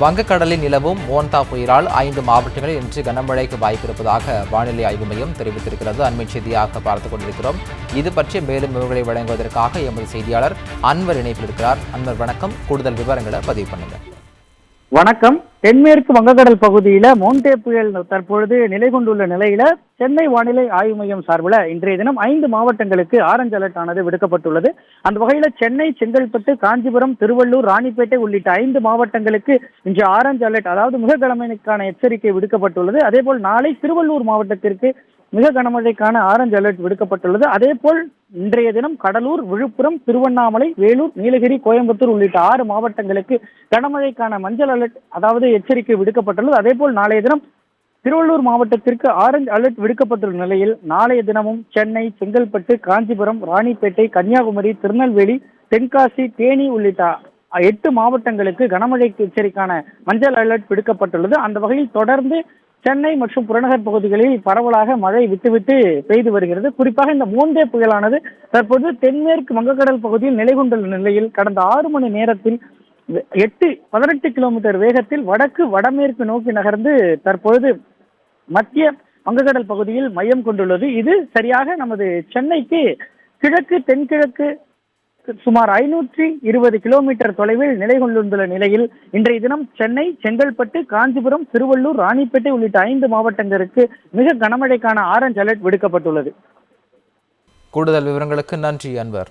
வங்கக்கடலில் நிலவும் மோன்தா புயலால் ஐந்து மாவட்டங்களில் இன்று கனமழைக்கு வாய்ப்பிருப்பதாக வானிலை ஆய்வு மையம் தெரிவித்திருக்கிறது. அண்மை செய்தியாக பார்த்துக் கொண்டிருக்கிறோம். இது பற்றி மேலும் விவரங்களை வழங்குவதற்காக எமது செய்தியாளர் அன்வர் இணைப்பில் இருக்கிறார். அன்வர் வணக்கம். கூடுதல் விவரங்களை பதிவு பண்ணுங்க வணக்கம். தென்மேற்கு வங்கக்கடல் பகுதியில மோன்டே புயல் தற்பொழுது நிலை கொண்டுள்ள நிலையில சென்னை வானிலை ஆய்வு மையம் சார்பில் இன்றைய தினம் ஐந்து மாவட்டங்களுக்கு ஆரஞ்சு அலர்ட் ஆனது விடுக்கப்பட்டுள்ளது. அந்த வகையில சென்னை செங்கல்பட்டு காஞ்சிபுரம் திருவள்ளூர் ராணிப்பேட்டை உள்ளிட்ட ஐந்து மாவட்டங்களுக்கு இன்று ஆரஞ்சு அலர்ட் அதாவது மிக கனமழைக்கான எச்சரிக்கை விடுக்கப்பட்டுள்ளது. அதேபோல் நாளை திருவள்ளூர் மாவட்டத்திற்கு மிக கனமழைக்கான ஆரஞ்சு அலர்ட் விடுக்கப்பட்டுள்ளது. அதேபோல் இன்றைய தினம் கடலூர் விழுப்புரம் திருவண்ணாமலை வேலூர் நீலகிரி கோயம்புத்தூர் உள்ளிட்ட ஆறு மாவட்டங்களுக்கு கனமழைக்கான மஞ்சள் அலர்ட் அதாவது எச்சரிக்கை விடுக்கப்பட்டுள்ளது. அதேபோல் நாளைய தினம் திருவள்ளூர் மாவட்டத்திற்கு ஆரஞ்சு அலர்ட் விடுக்கப்பட்டுள்ள நிலையில் நாளைய தினமும் சென்னை செங்கல்பட்டு காஞ்சிபுரம் ராணிப்பேட்டை கன்னியாகுமரி திருநெல்வேலி தென்காசி தேனி உள்ளிட்ட எட்டு மாவட்டங்களுக்கு கனமழைக்கு எச்சரிக்கான மஞ்சள் அலர்ட் விடுக்கப்பட்டுள்ளது. அந்த வகையில் தொடர்ந்து சென்னை மற்றும் புறநகர் பகுதிகளில் பரவலாக மழை விட்டுவிட்டு பெய்து வருகிறது. குறிப்பாக இந்த மூன்றே புயலானது தற்போது தென்மேற்கு வங்கக்கடல் பகுதியில் நிலை கொண்டுள்ள நிலையில் கடந்த ஆறு மணி நேரத்தில் எட்டு பதினெட்டு கிலோமீட்டர் வேகத்தில் வடக்கு வடமேற்கு நோக்கி நகர்ந்து தற்பொழுது மத்திய வங்கக்கடல் பகுதியில் மையம் கொண்டுள்ளது. இது சரியாக நமது சென்னைக்கு கிழக்கு தென்கிழக்கு சுமார் ஐநூற்றி இருபது கிலோமீட்டர் தொலைவில் நிலை கொண்டுள்ள நிலையில் இன்றைய தினம் சென்னை செங்கல்பட்டு காஞ்சிபுரம் திருவள்ளூர் ராணிப்பேட்டை உள்ளிட்ட ஐந்து மாவட்டங்களுக்கு மிக கனமழைக்கான ஆரஞ்சு அலர்ட் விடுக்கப்பட்டுள்ளது. கூடுதல் விவரங்களுக்கு நன்றி அன்பர்